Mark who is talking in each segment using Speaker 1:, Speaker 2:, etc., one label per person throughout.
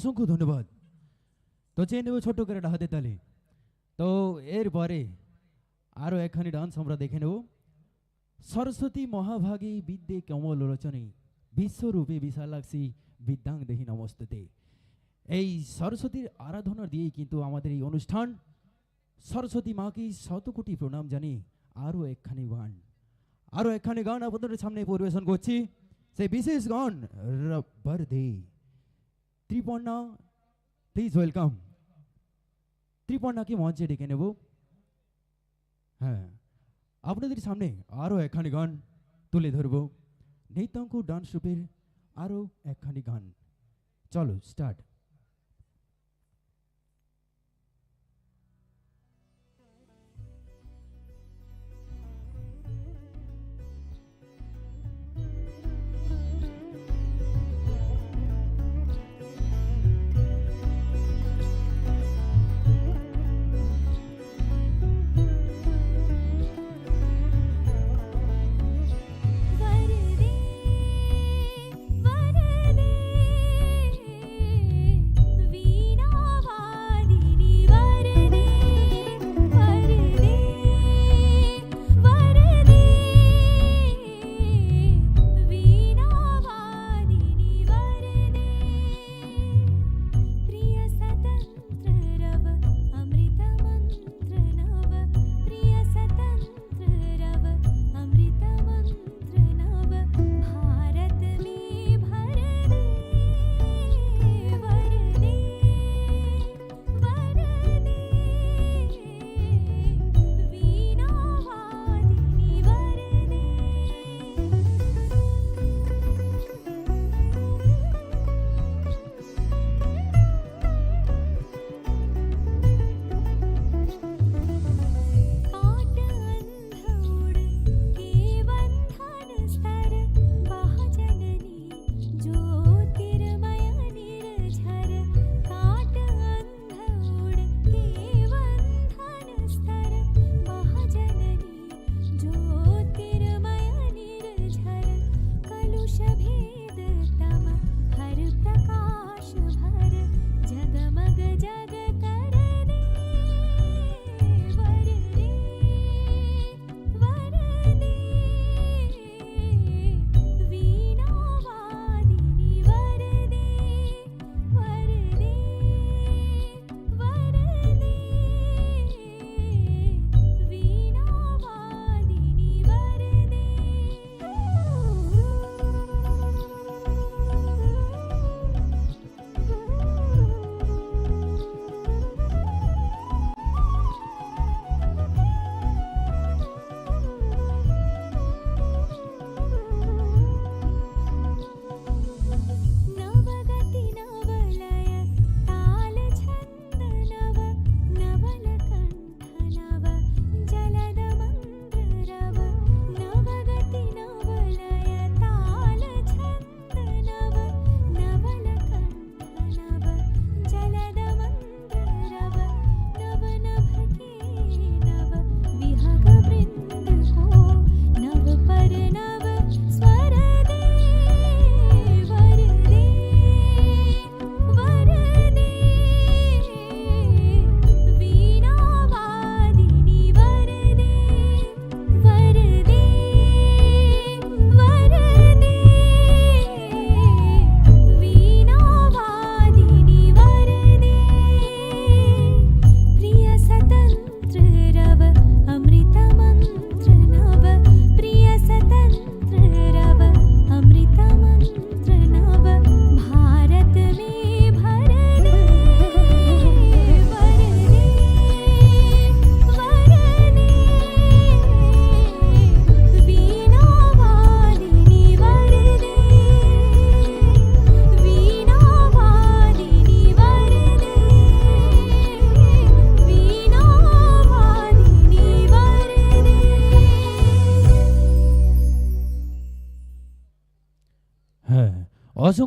Speaker 1: অসংখ্য ধন্যবাদ। তো চেয়ে নেব ছোট্ট করে হাতে তালি। তো এরপরে আরও একখানি ডান্স আমরা দেখে নেব। সরস্বতী মহাভাগী বিদ্যে কমল রচনে, বিশ্বরূপে বিশালাক্ষী বিদ্যাং দেহি নমস্ততে। এই সরস্বতীর আরাধনা দিয়েই কিন্তু আমাদের এই অনুষ্ঠান। সরস্বতী মাকে শত কোটি প্রণাম জানি আরও একখানি গান। আরও একখানি গান আপনাদের সামনে পরিবেশন করছি। সেই বিশেষ গান রব্বার দে ত্রিপর্ণা প্লিজ ওয়েলকাম ত্রিপর্ণাকে মঞ্চে ডেকে নেব হ্যাঁ আপনাদের সামনে আরও একখানি গান তুলে ধরব নৈতাঙ্ক ডান্স রূপের আরও একখানি গান চলো স্টার্ট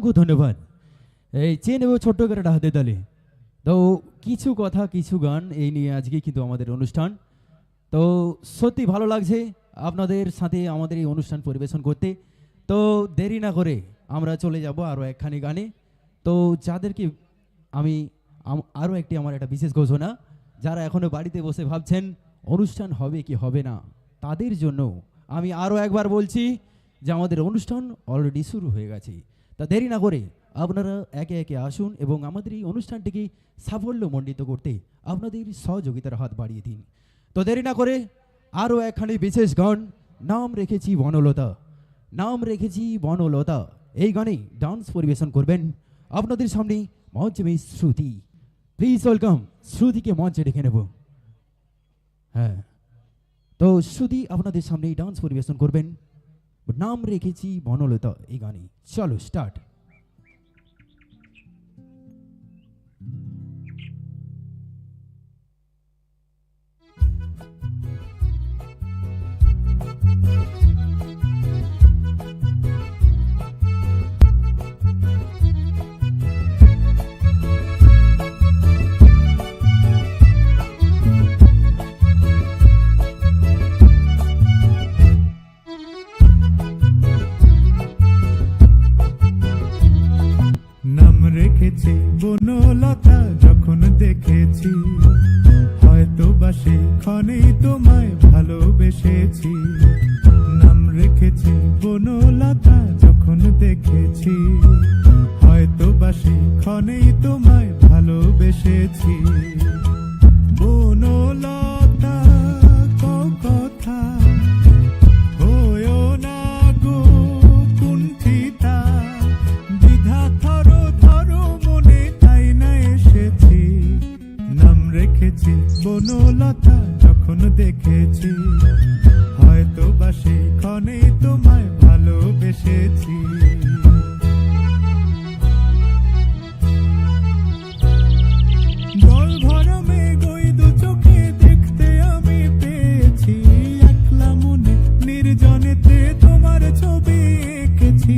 Speaker 1: অসংখ্য ধন্যবাদ। এই চেয়ে নেব ছোট্ট করে হাতে তালে। তো কিছু কথা, কিছু গান, এই নিয়ে আজকে কিন্তু আমাদের অনুষ্ঠান। তো সত্যি ভালো লাগছে আপনাদের সাথে আমাদের এই অনুষ্ঠান পরিবেশন করতে। তো দেরি না করে আমরা চলে যাব আরও একখানি গানে। তো যাদেরকে আমি আরও একটি আমার একটা বিশেষ ঘোষণা, যারা এখনও বাড়িতে বসে ভাবছেন, অনুষ্ঠান হবে কি হবে না, তাদের জন্য আমি আরও একবার বলছি যে আমাদের অনুষ্ঠান অলরেডি শুরু হয়ে গেছে। তা দেরি না করে আপনারা একে একে আসুন এবং আমাদের এই অনুষ্ঠানটিকে সাফল্যমণ্ডিত করতে আপনাদের সহযোগিতার হাত বাড়িয়ে দিন। তো দেরি না করে আরও একখানি বিশেষ গান, নাম রেখেছি বনলতা, নাম রেখেছি বনলতা। এই গানে ডান্স পরিবেশন করবেন আপনাদের সামনে মঞ্চে মিস শ্রুতি। প্লিজ ওয়েলকাম শ্রুতিকে মঞ্চে ডেকে নেব। হ্যাঁ। তো শ্রুতি আপনাদের সামনে ডান্স পরিবেশন করবেন। নাম রেখেছি বনলতা এই গানে চলো স্টার্ট
Speaker 2: রেখেছি বনলতা যখন দেখেছি হয়তো বাসে ক্ষণেই তোমায় ভালোবেসেছি। তোমার ছবি এঁকেছি।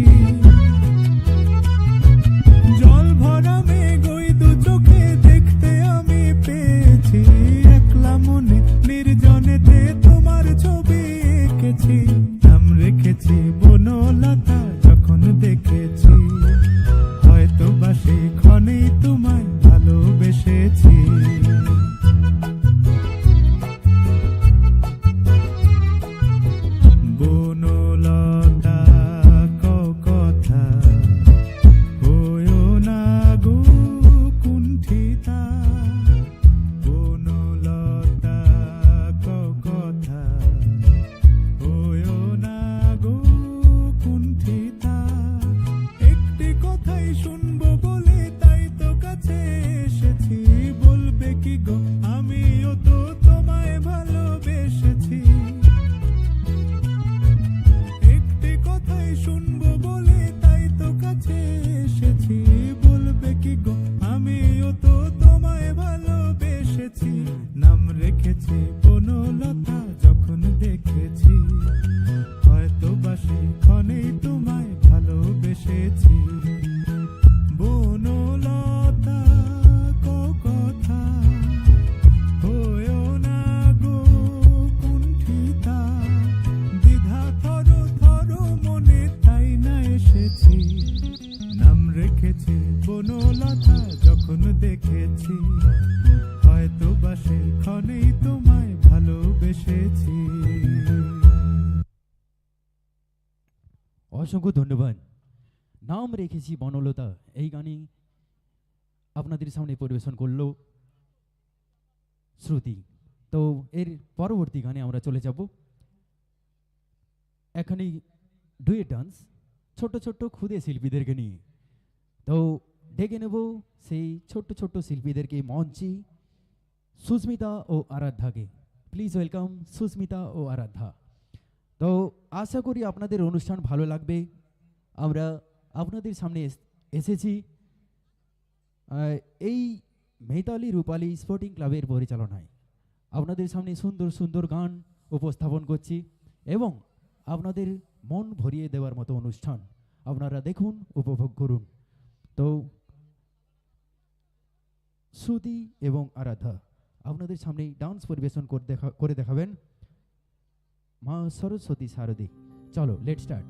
Speaker 2: রেখেছি বনলতা যখন দেখেছি, হয়তো বা ক্ষণেই তোমায় ভালোবেসেছি।
Speaker 1: অসংখ্য ধন্যবাদ। নাম রেখেছি বনলতা। এই গানে আপনাদের সামনে পরিবেশন করল শ্রুতি। তো এর পরবর্তী গানে আমরা চলে যাব। এখানে ডুয়েট ডান্স ছোট্ট ছোট্ট ক্ষুদে শিল্পীদেরকে নিয়ে। তো ডেকে নেব সেই ছোট্ট ছোট্ট শিল্পীদেরকে মঞ্চে সুস্মিতা ও আরাধ্যাকে। প্লিজ ওয়েলকাম সুস্মিতা ও আরাধ্যা। তো আশা করি আপনাদের অনুষ্ঠান ভালো লাগবে। আমরা আপনাদের সামনে এসেছি। এই মেতালি রূপালী স্পোর্টিং ক্লাবের পরিচালনায়। আপনাদের সামনে সুন্দর সুন্দর গান উপস্থাপন করছি এবং আপনাদের মন ভরিয়ে দেওয়ার মতো অনুষ্ঠান
Speaker 3: আপনারা দেখুন, উপভোগ করুন। তো শ্রুতি এবং আরাধা, আপনাদের সামনে ডান্স পরিবেশন করে দেখা, করে দেখাবেন মা সরস্বতী সারদী চলো লেট স্টার্ট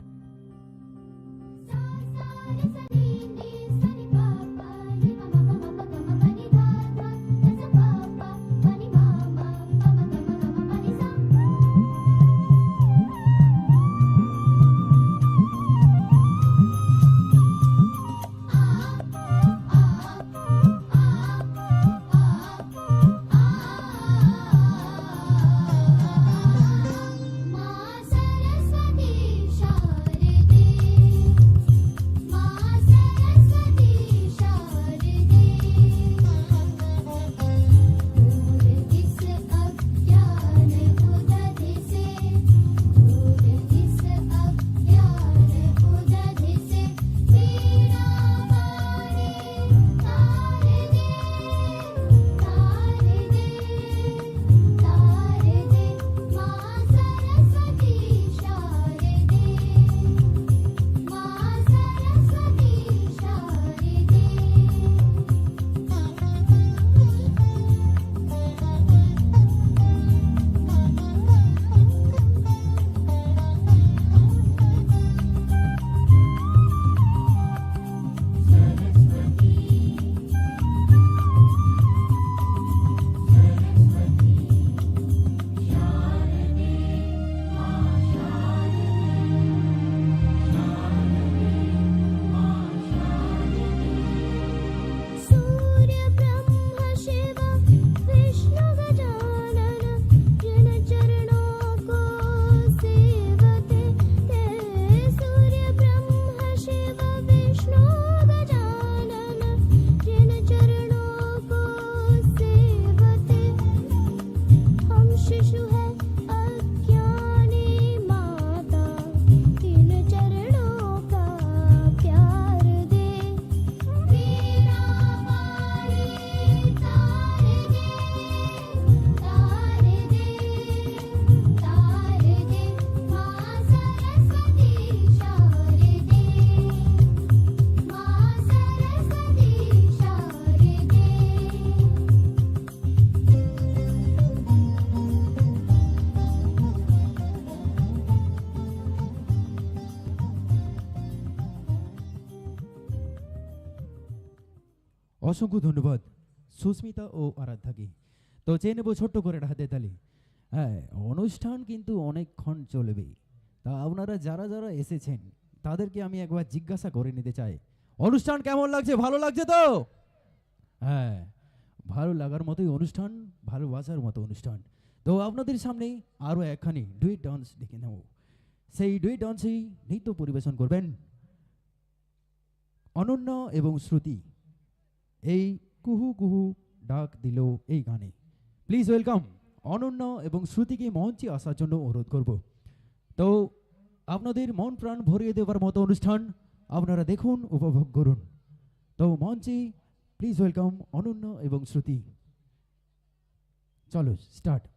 Speaker 3: অসংখ্য ধন্যবাদ। সুস্মিতা ও আরাধ্যাকে। তো চেয়ে নেব ছোট্ট করে হাতে তালি। হ্যাঁ অনুষ্ঠান কিন্তু অনেকক্ষণ চলবে। তা আপনারা যারা যারা এসেছেন, তাদেরকে আমি একবার জিজ্ঞাসা করে নিতে চাই। অনুষ্ঠান কেমন লাগছে? ভালো লাগছে তো? হ্যাঁ ভালো লাগার মতোই অনুষ্ঠান ভালোবাসার মতো অনুষ্ঠান। তো আপনাদের সামনে আরও একখানি ডুইট ডান্স দেখে নেব। সেই ডুইট ডান্সেই নৃত্য পরিবেশন করবেন অনন্য এবং শ্রুতি। এই কুহু কুহু ডাক দিল এই গানে। প্লিজ ওয়েলকাম অনন্য এবং শ্রুতিকে মঞ্চে আসার জন্য অনুরোধ করব। তো, আপনাদের মন প্রাণ ভরিয়ে দেওয়ার মতো অনুষ্ঠান আপনারা দেখুন, উপভোগ করুন। তো, মঞ্চে প্লিজ ওয়েলকাম অনন্য এবং শ্রুতি। চলো স্টার্ট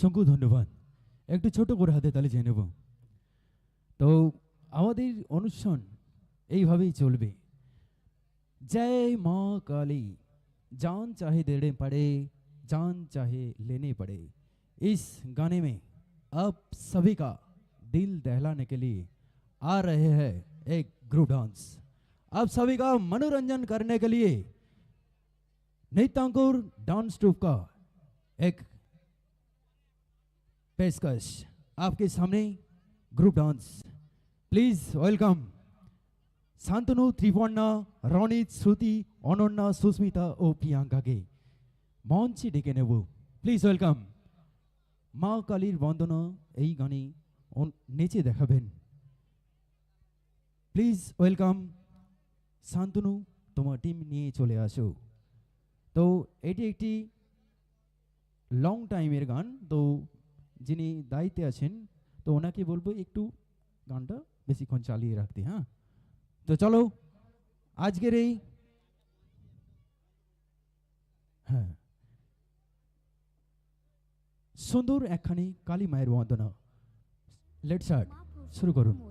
Speaker 1: অসংখ্য ধন্যবাদ একটু ছোট করে হাতে তালি চেয়ে নেব তো আমাদের অনুষ্ঠান এইভাবেই চলবে जय माँ काली जान चाहे देने पड़े जान चाहे लेने पड़े इस गाने में आप सभी का दिल दहलाने के लिए आ रहे हैं एक ग्रुप डांस आप सभी का मनोरंजन करने के लिए नैतांकुर डांस ट्रूप का एक पेशकश आपके सामने group dance please welcome Shantanu Triparna Ronit Shruti Ananya Susmita ও প্রিয়াঙ্কাকে মঞ্চে ডেকে নেব প্লিজ ওয়েলকাম মা কালীর বন্দনা এই গানে অন- নেচে দেখাবেন প্লিজ ওয়েলকাম শান্তনু তোমার টিম নিয়ে চলে আসো তো এটি একটি লং টাইমের গান তো যিনি দায়িত্বে আছেন, তো ওনাকে বলব একটু গানটা বেশিক্ষণ চালিয়ে রাখতে হ্যাঁ? তো চলো, আজকের এই হ্যাঁ সুন্দর একখানি কালী মায়ের বন্দনা। লেট শুরু
Speaker 4: করুন।